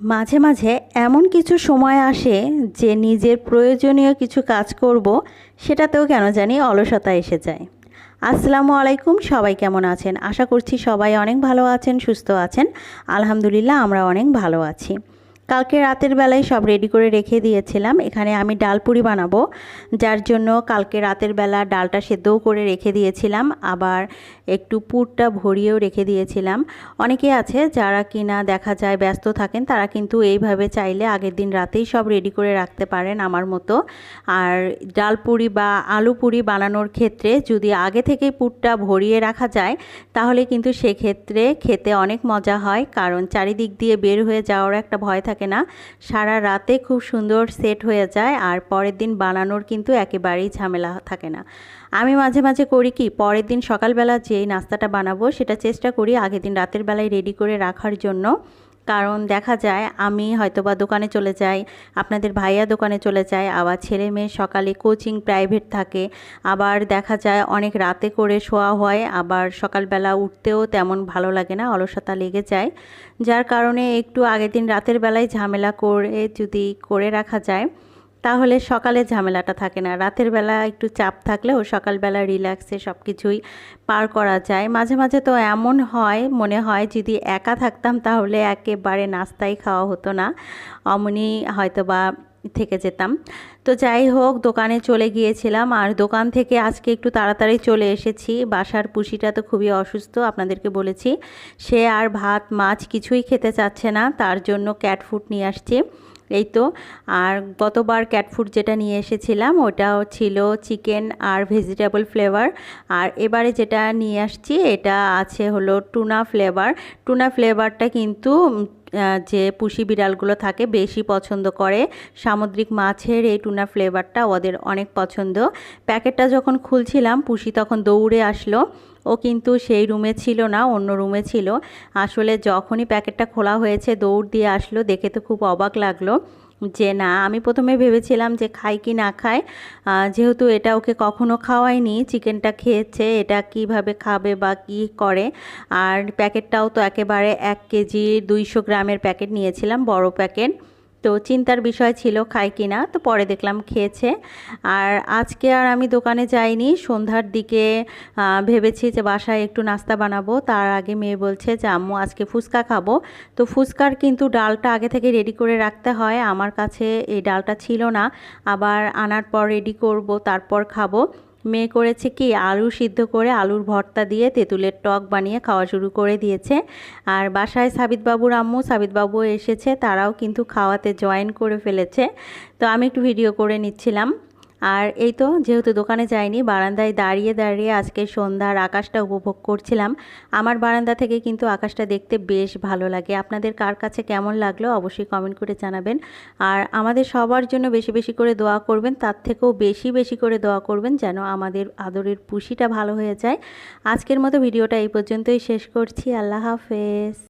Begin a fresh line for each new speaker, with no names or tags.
মাঝে মাঝে এমন কিছু সময় আসে যে নিজের প্রয়োজনীয় কিছু কাজ করব, সেটাতেও কেন জানি অলসতা এসে যায়। আসসালামু আলাইকুম, সবাই কেমন আছেন? আশা করছি সবাই অনেক ভালো আছেন, সুস্থ আছেন। আলহামদুলিল্লাহ, আমরা অনেক ভালো আছি। কালকে রাতের বেলায় সব রেডি করে রেখে দিয়েছিলাম। এখানে আমি ডাল পুরি বানাবো, যার জন্য কালকে রাতের বেলা ডালটা সেদ্ধও করে রেখে দিয়েছিলাম। আবার একটু পুরটা ভরিয়েও রেখে দিয়েছিলাম। অনেকে আছে যারা কিনা দেখা যায় ব্যস্ত থাকেন, তারা কিন্তু এইভাবে চাইলে আগের দিন রাতেই সব রেডি করে রাখতে পারেন আমার মতো। আর ডাল পুরি বা আলু পুরি বানানোর ক্ষেত্রে যদি আগে থেকেই পুরটা ভরিয়ে রাখা যায়, তাহলে কিন্তু সেক্ষেত্রে খেতে অনেক মজা হয়, কারণ চারিদিক দিয়ে বের হয়ে যাওয়ার একটা ভয় থাকে। না। সারা রাতে খুব সুন্দর সেট হয়ে যায় আর পরের দিন বানানোর কিন্তু একেবারেই ঝামেলা থাকে না। আমি মাঝে মাঝে করি কি, পরের দিন সকালবেলা যেই নাস্তাটা বানাবো সেটা চেষ্টা করি আগের দিন রাতের বেলায় রেডি করে রাখার জন্য। কারণ দেখা যায় আমি হয়তো বা দোকানে চলে যাই, আপনাদের ভাইয়া দোকানে চলে যায় আবার ছেলে মেয়ে সকালে কোচিং প্রাইভেট থাকে। আবার দেখা যায় অনেক রাতে করে শোয়া হয়, আবার সকালবেলা উঠতেও তেমন ভালো লাগে না, অলসতা লেগে যায়। যার কারণে একটু আগের দিন রাতের বেলায় ঝামেলা করে যদি করে রাখা যায় তাহলে সকালে ঝামেলাটা থাকে না। রাতের বেলা একটু চাপ থাকলেও সকালবেলা রিল্যাক্সে সব কিছুই পার করা যায়। মাঝে মাঝে তো এমন হয়, মনে হয় যদি একা থাকতাম তাহলে একেবারে নাস্তাই খাওয়া হতো না। অমনি হয়তো বা থেকে যেতাম। তো যাই হোক, দোকানে চলে গিয়েছিলাম। আর দোকান থেকে আজকে একটু তাড়াতাড়ি চলে এসেছি। বাসার পুষিটা তো খুবই অসুস্থ, আপনাদেরকে বলেছি। সে আর ভাত, মাছ কিছুই খেতে চাচ্ছে না। তার জন্য ক্যাট ফুড নিয়ে আসছি। এই তো। আর গতবার ক্যাটফুড যেটা নিয়ে এসেছিলাম, ওটাও ছিল চিকেন আর ভেজিটেবল ফ্লেভার আর এবারে যেটা নিয়ে আসছি, এটা আছে হলো টুনা ফ্লেভার টুনা ফ্লেভারটা কিন্তু যে পুষি বিড়ালগুলো থাকে বেশি পছন্দ করে। সামুদ্রিক মাছের এই টুনা ফ্লেভারটা ওদের অনেক পছন্দ। প্যাকেটটা যখন খুলছিলাম, পুষি তখন দৌড়ে আসলো। ও কিন্তু সেই রুমে ছিল না, অন্য রুমে ছিল। আসলে যখনই প্যাকেটটা খোলা হয়েছে, দৌড় দিয়ে আসলো, দেখে তো খুব অবাক লাগল। যে না, আমি প্রথমে ভেবেছিলাম যে খাই কি না খায় যেহেতু এটা ওকে কখনো খাওয়ায়নি, চিকেনটা খেয়েছে, এটা কীভাবে খাবে বা কি করে। আর প্যাকেটটাও তো একেবারে এক কেজি দুইশো গ্রামের প্যাকেট নিয়েছিলাম, বড় প্যাকেট। তো চিন্তার বিষয় ছিল খাই কি না, তো পরে দেখলাম খেয়েছে। আর আজকে আর আমি দোকানে যাইনি, সন্ধ্যার দিকে ভেবেছি যে বাসায় একটু নাস্তা বানাবো। তার আগে মেয়ে বলছে যে, আম্মু, আজকে ফুচকা খাব। তো ফুচকার কিন্তু ডালটা আগে থেকে রেডি করে রাখতে হয়। আমার কাছে এই ডালটা ছিল না। আবার আনার পর রেডি করব, তারপর খাব। মেয়ে করেছে কি? আলু সিদ্ধ করে আলুর ভর্তা দিয়ে তেঁতুলের টক বানিয়ে খাওয়া শুরু করে দিয়েছে। আর বাসায় সাবিতবাবুর আম্মু সাবিতবাবু এসেছে, তারাও কিন্তু খাওয়াতে জয়েন করে ফেলেছে। তো আমি একটু ভিডিও করে নিচ্ছিলাম। আর এই তো যেহেতু দোকানে যাইনি, বারান্দায় দাঁড়িয়ে দাঁড়িয়ে আজকে সন্ধ্যার আকাশটা উপভোগ করছিলাম। আমার বারান্দা থেকে কিন্তু আকাশটা দেখতে বেশ ভালো লাগে। আপনাদের কার কাছে কেমন লাগল অবশ্যই কমেন্ট করে জানাবেন। আর আমাদের সবার জন্য বেশি বেশি করে দোয়া করবেন, তার থেকেও বেশি বেশি করে দোয়া করবেন যেন আমাদের আদরের পুষিটা ভালো হয়ে যায়। আজকের মতো ভিডিওটা এই পর্যন্তই শেষ করছি। আল্লাহ হাফেজ।